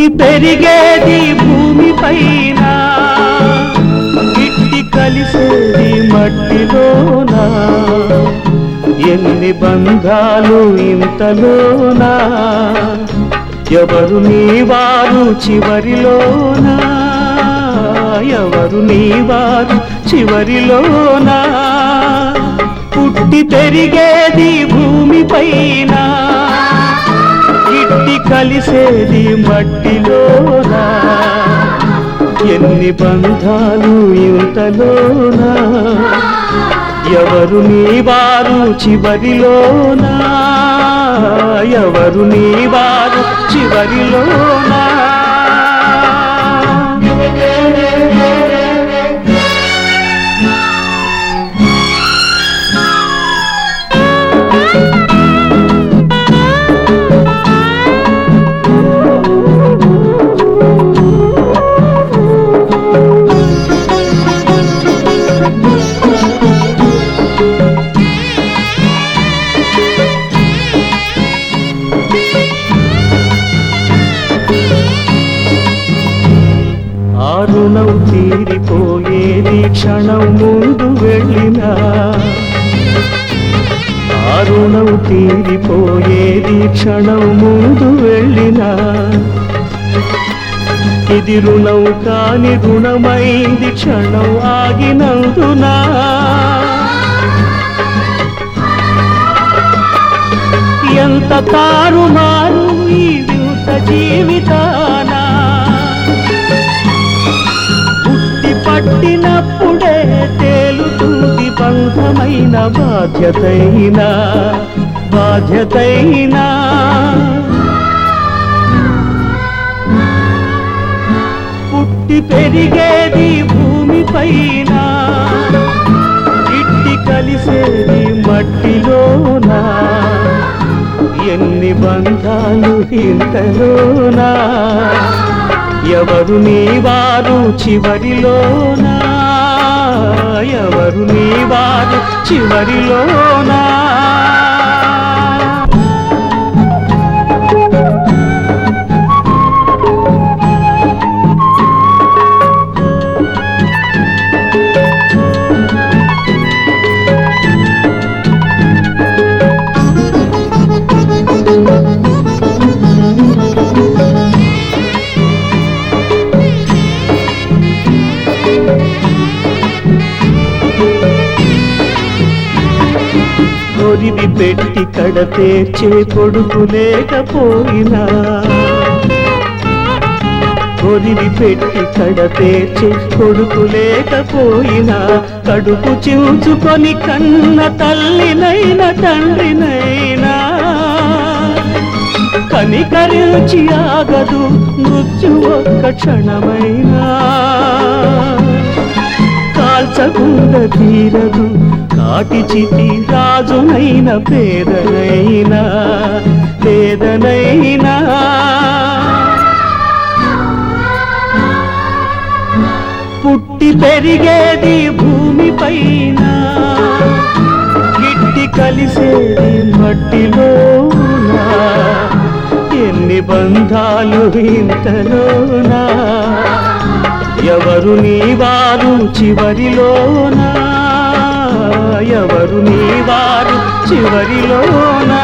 పుట్టి పెరిగేది భూమి పైన. ఇట్టి కలిసింది మట్టిలోనా. ఎన్ని బంధాలు ఇంతలోనా. ఎవరు నీ వారు చివరిలోనా. ఎవరు నీ వారు చివరిలోనా. పుట్టి పెరిగేది భూమి కలిసేది మట్టిలోనా? ఎన్ని బంధాలు ఇంతలోనా? ఎవరు నీ వారు చివరిలోనా? ఎవరు నీ వారు చివరిలోనా? ఆ రుణం తీరిపోయేది క్షణం ముందు వెళ్ళినా. ఆ రుణం తీరిపోయేది క్షణం ముందు వెళ్ళినా. ఇది రుణం కాని రుణమైంది క్షణం ఆగినందునా. ఎంత తారుమారు ఈ వింత జీవితానా. పుట్టి పట్టినప్పుడే తేలుతుంది బంధమైన బాధ్యతైనా బాధ్యతైనా. పుట్టి పెరిగేది భూమి పైన ఇట్టి కలిసేది మట్టిలోనా? ఎన్ని బంధాలు ఇంతలోనా? ఎవరు నీ వారు చివరిలోనా? ఎవరు నీ వారు చివరిలోనా? పెట్టి కడ తీర్చే కొడుకు లేకపోయినా. కొరివి పెట్టి కడ తీర్చే కొడుకు లేకపోయినా. కడుపు చించుకొని కన్న తల్లినైన తండ్రినైనా. కనికరించి ఆగదు మృత్యు ఒక్క క్షణమైనా. కాల్చకుండా తీరదు కాటి చితి రాజునైన పేదనైనా పేదనైనా. పుట్టి పెరిగేది భూమి పైన గిట్టి కలిసేది మట్టిలో ఎన్ని బంధాలు ఇంతలోనా ఎవరు నీ వారు చివరిలోనా. ఎవరు నీ వారు చివరిలోనా?